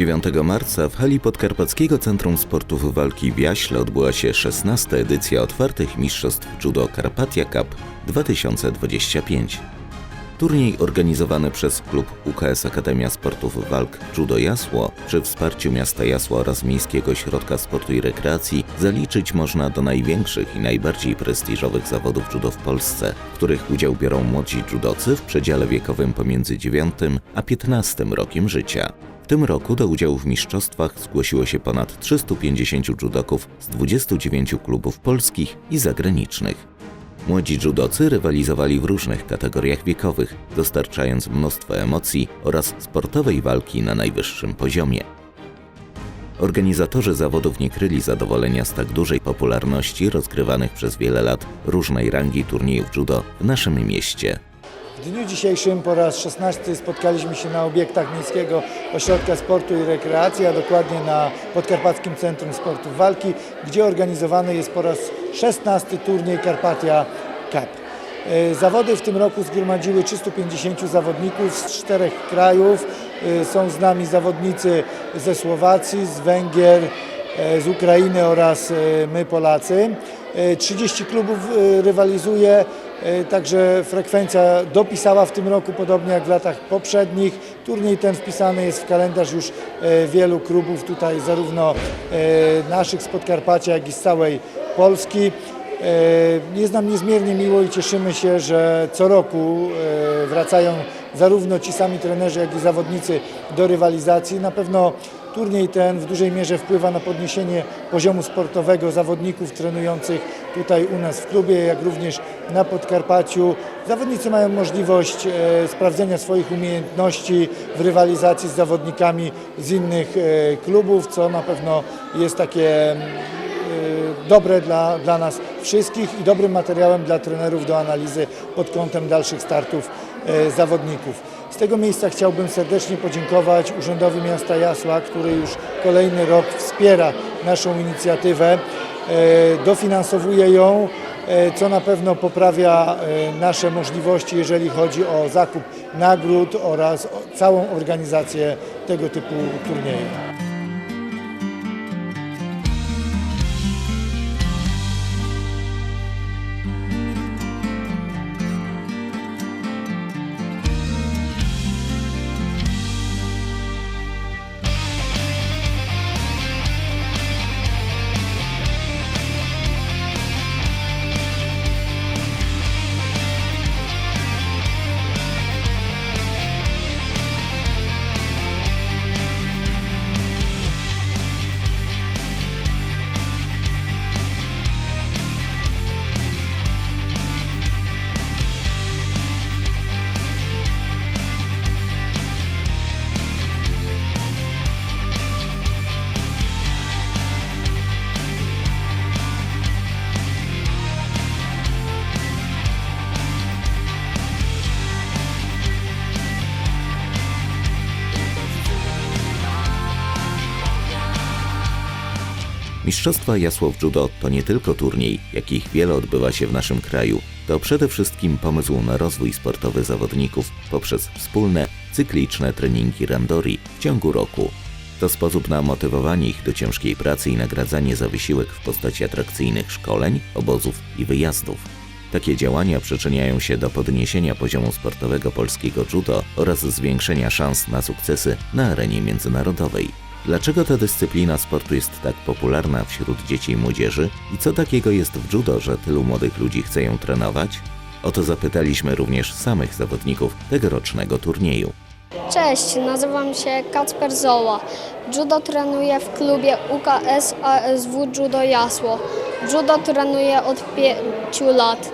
9 marca w hali Podkarpackiego Centrum Sportów Walki w Jaśle odbyła się 16. edycja otwartych mistrzostw judo Karpatia Cup 2025. Turniej organizowany przez klub UKS Akademia Sportów Walk Judo Jasło przy wsparciu miasta Jasło oraz Miejskiego Ośrodka Sportu i Rekreacji zaliczyć można do największych i najbardziej prestiżowych zawodów judo w Polsce, w których udział biorą młodzi judocy w przedziale wiekowym pomiędzy 9 a 15 rokiem życia. W tym roku do udziału w mistrzostwach zgłosiło się ponad 350 judoków z 29 klubów polskich i zagranicznych. Młodzi judocy rywalizowali w różnych kategoriach wiekowych, dostarczając mnóstwo emocji oraz sportowej walki na najwyższym poziomie. Organizatorzy zawodów nie kryli zadowolenia z tak dużej popularności rozgrywanych przez wiele lat różnej rangi turniejów judo w naszym mieście. W dniu dzisiejszym po raz 16 spotkaliśmy się na obiektach Miejskiego Ośrodka Sportu i Rekreacji, a dokładnie na Podkarpackim Centrum Sportów Walki, gdzie organizowany jest po raz 16 turniej Karpatia Cup. E, Zawody w tym roku zgromadziły 350 zawodników z czterech krajów. E, Są z nami zawodnicy ze Słowacji, z Węgier, e, z Ukrainy oraz my Polacy. E, 30 klubów rywalizuje, także frekwencja dopisała w tym roku, podobnie jak w latach poprzednich. Turniej ten wpisany jest w kalendarz już e, wielu klubów tutaj, zarówno e, naszych z Podkarpacia, jak i z całej Polski. E, Jest nam niezmiernie miło i cieszymy się, że co roku e, wracają zarówno ci sami trenerzy, jak i zawodnicy do rywalizacji. Na pewno turniej ten w dużej mierze wpływa na podniesienie poziomu sportowego zawodników trenujących tutaj u nas w klubie, jak również na Podkarpaciu. Zawodnicy mają możliwość e, sprawdzenia swoich umiejętności w rywalizacji z zawodnikami z innych e, klubów, co na pewno jest takie mm, y, dobre dla, dla nas wszystkich i dobrym materiałem dla trenerów do analizy pod kątem dalszych startów e, zawodników. Z tego miejsca chciałbym serdecznie podziękować Urzędowi Miasta Jasła, który już kolejny rok wspiera naszą inicjatywę, e, dofinansowuje ją, e, co na pewno poprawia e, nasze możliwości, jeżeli chodzi o zakup nagród oraz całą organizację tego typu turnieju. Mistrzostwa Jasłow Judo to nie tylko turniej, jakich wiele odbywa się w naszym kraju. To przede wszystkim pomysł na rozwój sportowy zawodników poprzez wspólne, cykliczne treningi randori w ciągu roku. To sposób na motywowanie ich do ciężkiej pracy i nagradzanie za wysiłek w postaci atrakcyjnych szkoleń, obozów i wyjazdów. Takie działania przyczyniają się do podniesienia poziomu sportowego polskiego judo oraz zwiększenia szans na sukcesy na arenie międzynarodowej. Dlaczego ta dyscyplina sportu jest tak popularna wśród dzieci i młodzieży i co takiego jest w judo, że tylu młodych ludzi chce ją trenować? O to zapytaliśmy również samych zawodników tegorocznego turnieju. Cześć, nazywam się Kacper Zoła. Judo trenuję w klubie UKS ASW Judo Jasło. Judo trenuję od 5 lat.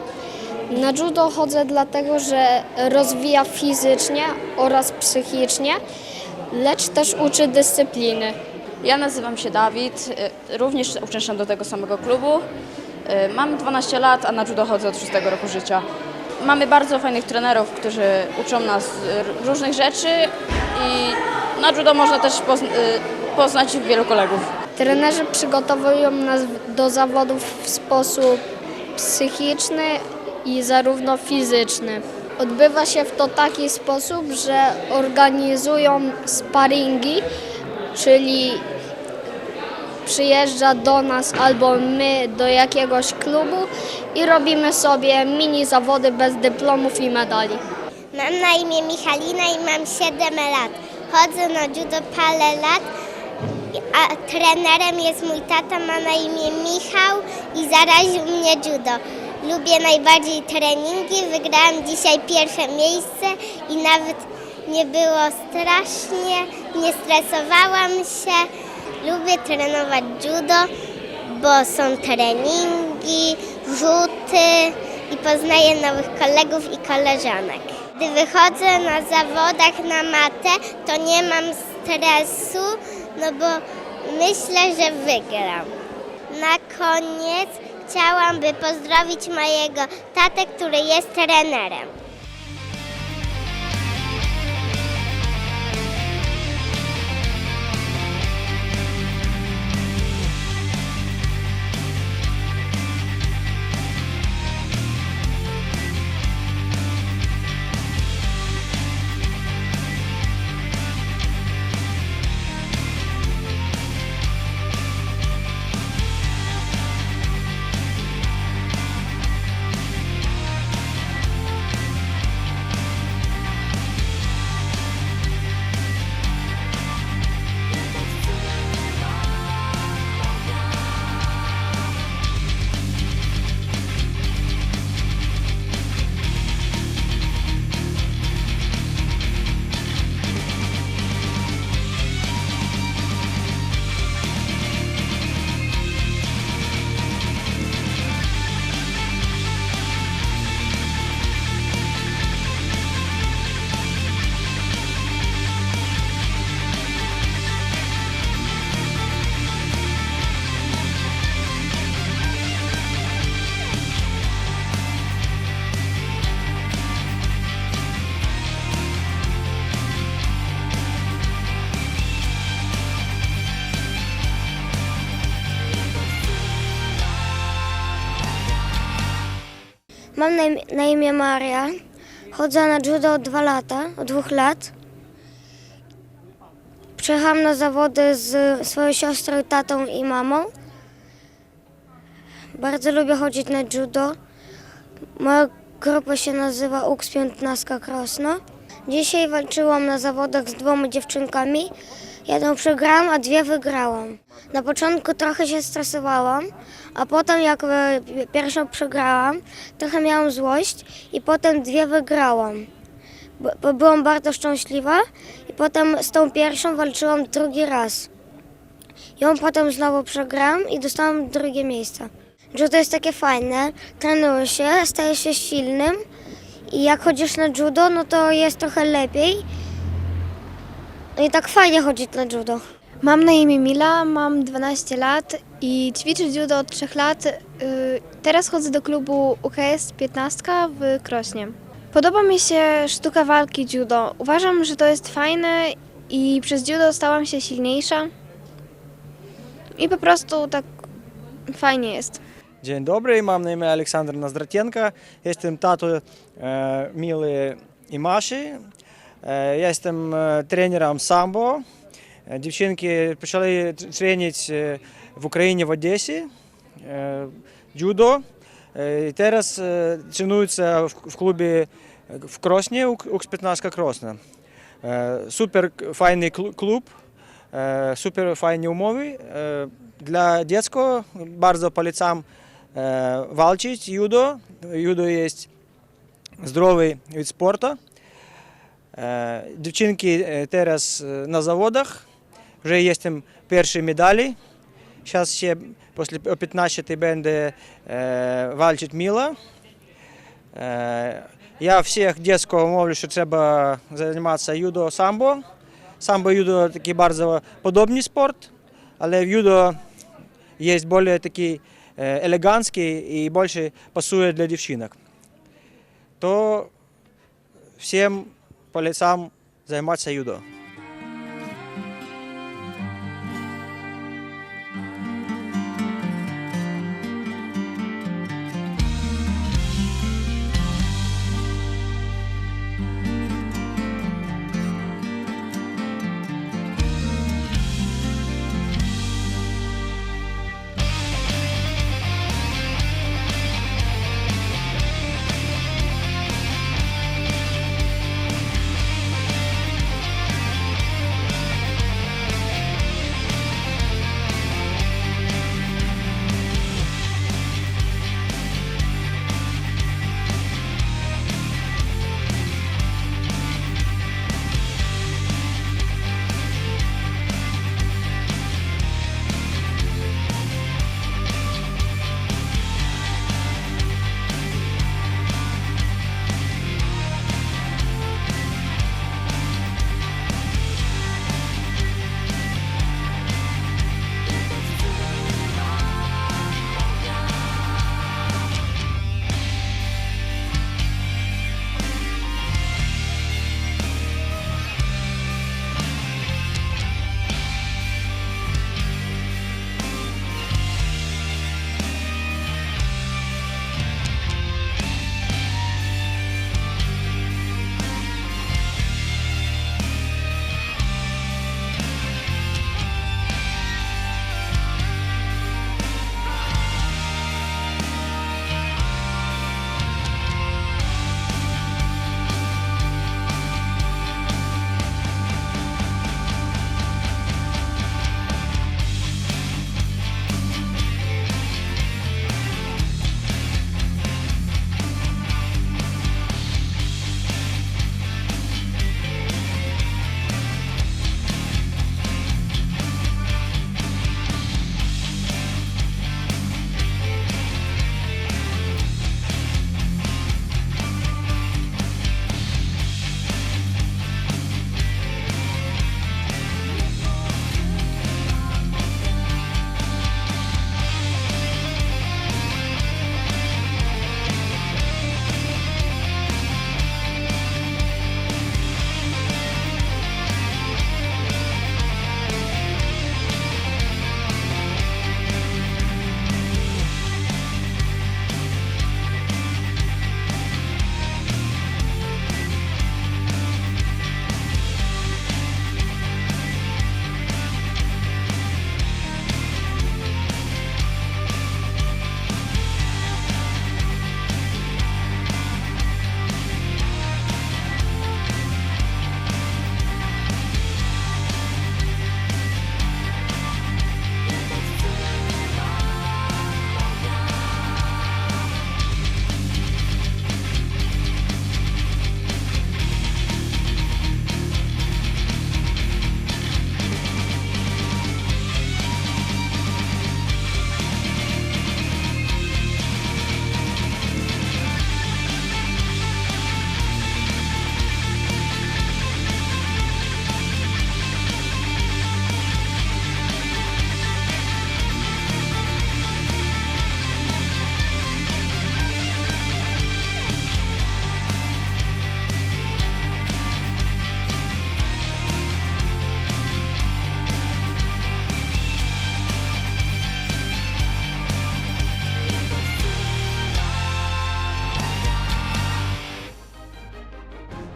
Na judo chodzę dlatego, że rozwija fizycznie oraz psychicznie, lecz też uczy dyscypliny. Ja nazywam się Dawid, y, również uczęszczam do tego samego klubu. Y, Mam 12 lat, a na judo chodzę od 6 roku życia. Mamy bardzo fajnych trenerów, którzy uczą nas y, różnych rzeczy i na judo można też pozn- poznać wielu kolegów. Trenerzy przygotowują nas do zawodów w sposób psychiczny i zarówno fizyczny. Odbywa się w to taki sposób, że organizują sparingi czyli przyjeżdża do nas albo my do jakiegoś klubu i robimy sobie mini zawody bez dyplomów i medali. Mam na imię Michalina i mam 7 lat. Chodzę na judo parę lat, a trenerem jest mój tata, ma na imię Michał i zaraził mnie judo. Lubię najbardziej treningi, wygrałam dzisiaj pierwsze miejsce i nawet nie było strasznie, nie stresowałam się. Lubię trenować judo, bo są treningi, rzuty i poznaję nowych kolegów i koleżanek. Gdy wychodzę na zawodach na matę, to nie mam stresu, no bo myślę, że wygram. Na koniec chciałam by pozdrowić mojego tatę, który jest trenerem. Na imię, Maria. Chodzę na judo od dwa lata, od dwóch lat. Przyjechałam na zawody z swoją siostrą, tatą i mamą. Bardzo lubię chodzić na judo. Moja grupa się nazywa UKS 15 Krosno. Dzisiaj walczyłam na zawodach z dwoma dziewczynkami. Jedną przegrałam, a dwie wygrałam. Na początku trochę się stresowałam, a potem jak pierwszą przegrałam, trochę miałam złość i potem dwie wygrałam. Byłam bardzo szczęśliwa i potem z tą pierwszą walczyłam drugi raz. Ją potem znowu przegrałam i dostałam drugie miejsce. Judo jest takie fajne, trenuje się, staje się silnym i jak chodzisz na judo, no to jest trochę lepiej. No i tak fajnie chodzić na judo. Mam na imię Mila, mam 12 lat i ćwiczę judo od 3 lat. Y, Teraz chodzę do klubu UKS 15 w Krośnie. Podoba mi się sztuka walki judo. Uważam, że to jest fajne i przez judo stałam się silniejsza. I po prostu tak fajnie jest. Dzień dobry, mam na imię Aleksander Nazdratenko. Jestem tatą e, Mili i Maszy. Е, я jestem е, тренером самбо. Е, дівчинки почали тренувати в Україні в Одесі, дзюдо. І Зараз тренуються в клубі в Кросні, Укс-15 Кросна. Супер файний клуб, супер файні умови. Для дітського дуже поліцам валчить юдо. Юдо є здоровий від спорту. Е, дівчинки е, зараз е, на заводах, вже є там перші медалі. Зараз ще після 15 буде вальчити міла. Я всіх дітського мовлю, що треба займатися юдо самбо. Самбо юдо такий дуже подобний спорт, але в юдо є більш такий елегантський і більше пасує для дівчинок. То всім полицам займатися юдо.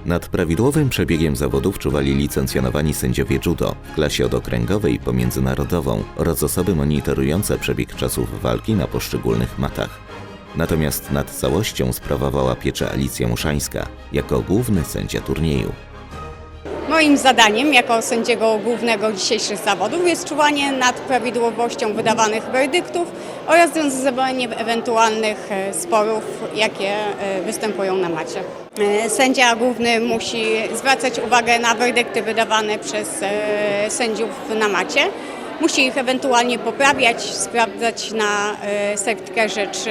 Nad prawidłowym przebiegiem zawodów czuwali licencjonowani sędziowie judo w klasie od okręgowej po międzynarodową oraz osoby monitorujące przebieg czasów walki na poszczególnych matach. Natomiast nad całością sprawowała pieczę Alicja Muszańska jako główny sędzia turnieju. Moim zadaniem jako sędziego głównego dzisiejszych zawodów jest czuwanie nad prawidłowością wydawanych werdyktów oraz rozwiązywanie ewentualnych e, sporów, jakie e, występują na macie. E, Sędzia główny musi zwracać uwagę na werdykty wydawane przez sędziów na macie. Musi ich ewentualnie poprawiać, sprawdzać na e, sektorze, czy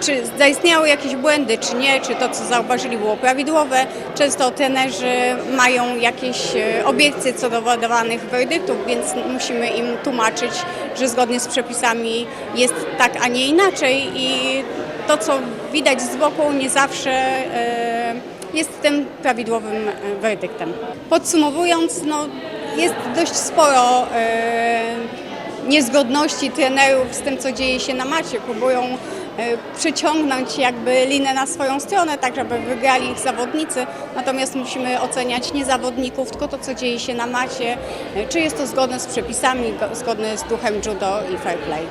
czy zaistniały jakieś błędy, czy nie, czy to, co zauważyli, było prawidłowe. Często trenerzy mają jakieś e, obiekcje co do wydawanych werdyktów, więc musimy im tłumaczyć, że zgodnie z przepisami jest tak, a nie inaczej i to, co widać z boku, nie zawsze e, jest tym prawidłowym e, werdyktem. Podsumowując, no, jest dość sporo niezgodności trenerów z tym, co dzieje się na macie. Próbują przyciągnąć jakby linę na swoją stronę, tak żeby wygrali ich zawodnicy. Natomiast musimy oceniać nie zawodników, tylko to, co dzieje się na macie, e, czy jest to zgodne z przepisami, go- zgodne z duchem judo i fair play.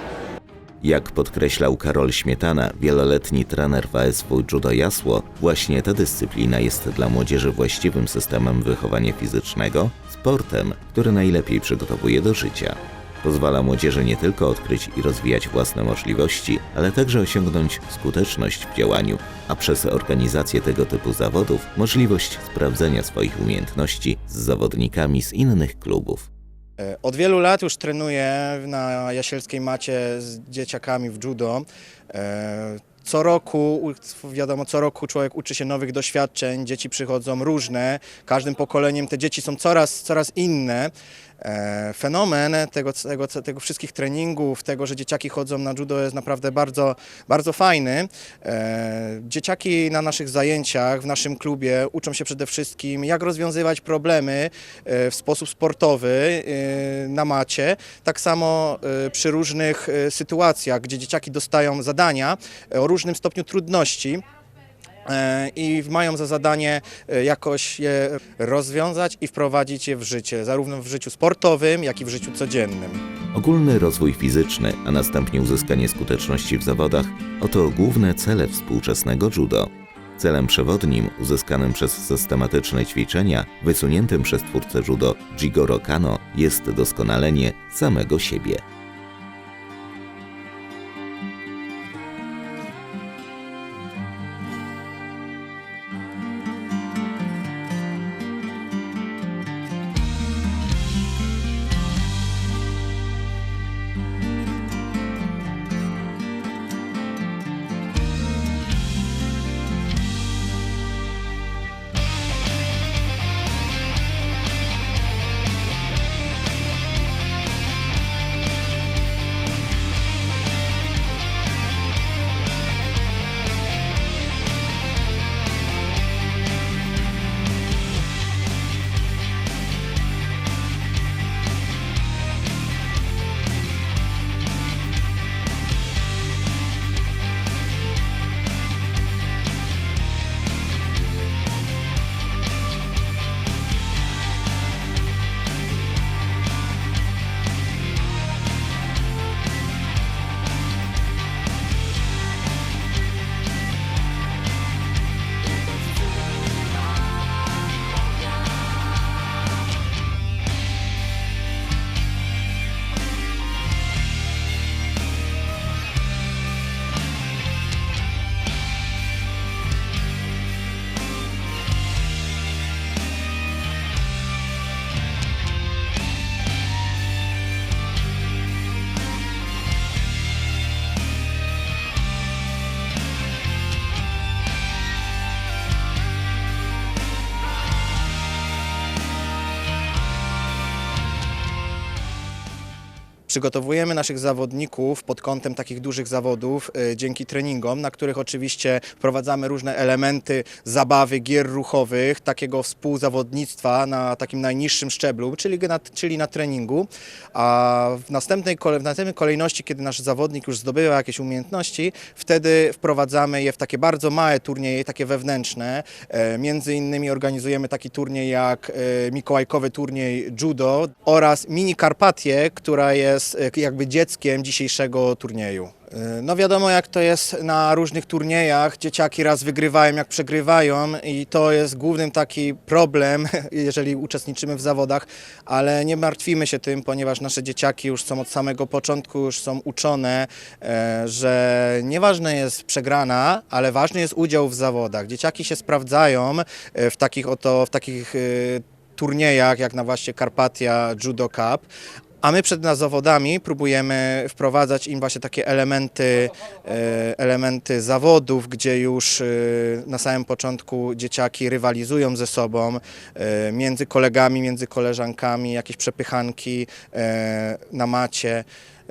Jak podkreślał Karol Śmietana, wieloletni trener w ASW Judo Jasło, właśnie ta dyscyplina jest dla młodzieży właściwym systemem wychowania fizycznego, sportem, który najlepiej przygotowuje do życia. Pozwala młodzieży nie tylko odkryć i rozwijać własne możliwości, ale także osiągnąć skuteczność w działaniu, a przez organizację tego typu zawodów możliwość sprawdzenia swoich umiejętności z zawodnikami z innych klubów. E, Od wielu lat już trenuję na jasielskiej macie z dzieciakami w judo. E, Co roku, wiadomo, co roku człowiek uczy się nowych doświadczeń, dzieci przychodzą różne, każdym pokoleniem te dzieci są coraz, coraz inne. E, Fenomen tego, tego, tego wszystkich treningów, tego, że dzieciaki chodzą na judo jest naprawdę bardzo, bardzo fajny. E, Dzieciaki na naszych zajęciach, w naszym klubie uczą się przede wszystkim, jak rozwiązywać problemy e, w sposób sportowy na macie. Tak samo przy różnych sytuacjach, gdzie dzieciaki dostają zadania o różnym stopniu trudności. E, I mają za zadanie e, jakoś je rozwiązać i wprowadzić je w życie, zarówno w życiu sportowym, jak i w życiu codziennym. Ogólny rozwój fizyczny, a następnie uzyskanie skuteczności w zawodach oto główne cele współczesnego judo. Celem przewodnim, uzyskanym przez systematyczne ćwiczenia, wysuniętym przez twórcę judo Jigoro Kano, jest doskonalenie samego siebie. Przygotowujemy naszych zawodników pod kątem takich dużych zawodów e, dzięki treningom, na których oczywiście wprowadzamy różne elementy zabawy, gier ruchowych, takiego współzawodnictwa na takim najniższym szczeblu, czyli na, czyli na treningu. A w następnej, w następnej kolejności, kiedy nasz zawodnik już zdobywa jakieś umiejętności, wtedy wprowadzamy je w takie bardzo małe turnieje, takie wewnętrzne. E, Między innymi organizujemy taki turniej jak e, mikołajkowy turniej judo oraz mini Karpatię, która jest e, jakby dzieckiem dzisiejszego turnieju. E, No wiadomo jak to jest na różnych turniejach, dzieciaki raz wygrywają jak przegrywają i to jest głównym taki problem, jeżeli uczestniczymy w zawodach, ale nie martwimy się tym, ponieważ nasze dzieciaki już są od samego początku, już są uczone, e, że nieważne jest przegrana, ale ważny jest udział w zawodach. Dzieciaki się sprawdzają e, w takich oto, w takich e, turniejach jak na właśnie Karpatia Judo Cup, a my przed zawodami próbujemy wprowadzać im właśnie takie elementy, e, elementy zawodów, gdzie już e, na samym początku dzieciaki rywalizują ze sobą, e, między kolegami, między koleżankami, jakieś przepychanki na macie.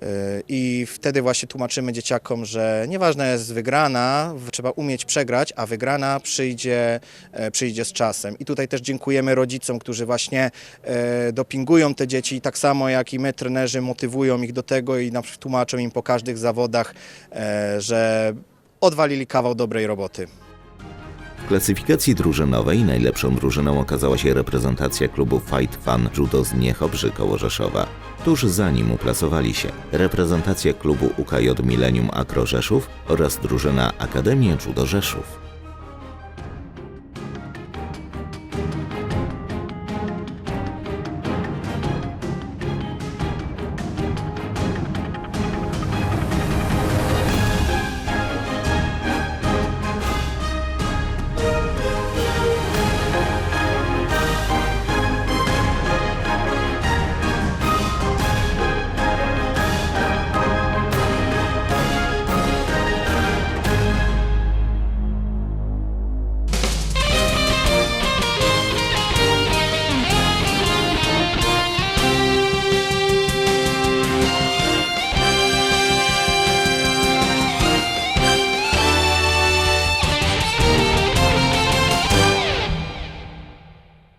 E, I wtedy właśnie tłumaczymy dzieciakom, że nieważna jest wygrana, trzeba umieć przegrać, a wygrana przyjdzie, e, przyjdzie z czasem. I tutaj też dziękujemy rodzicom, którzy właśnie e, dopingują te dzieci, tak samo jak i my, trenerzy, motywują ich do tego i na przykład tłumaczą im po każdych zawodach, że odwalili kawał dobrej roboty. Klasyfikacji drużynowej najlepszą drużyną okazała się reprezentacja klubu Fight Fun Judo z Niechobrzy koło Rzeszowa. Tuż za nim uplasowali się reprezentacja klubu UKJ Millennium Akro Rzeszów oraz drużyna Akademia Judo Rzeszów.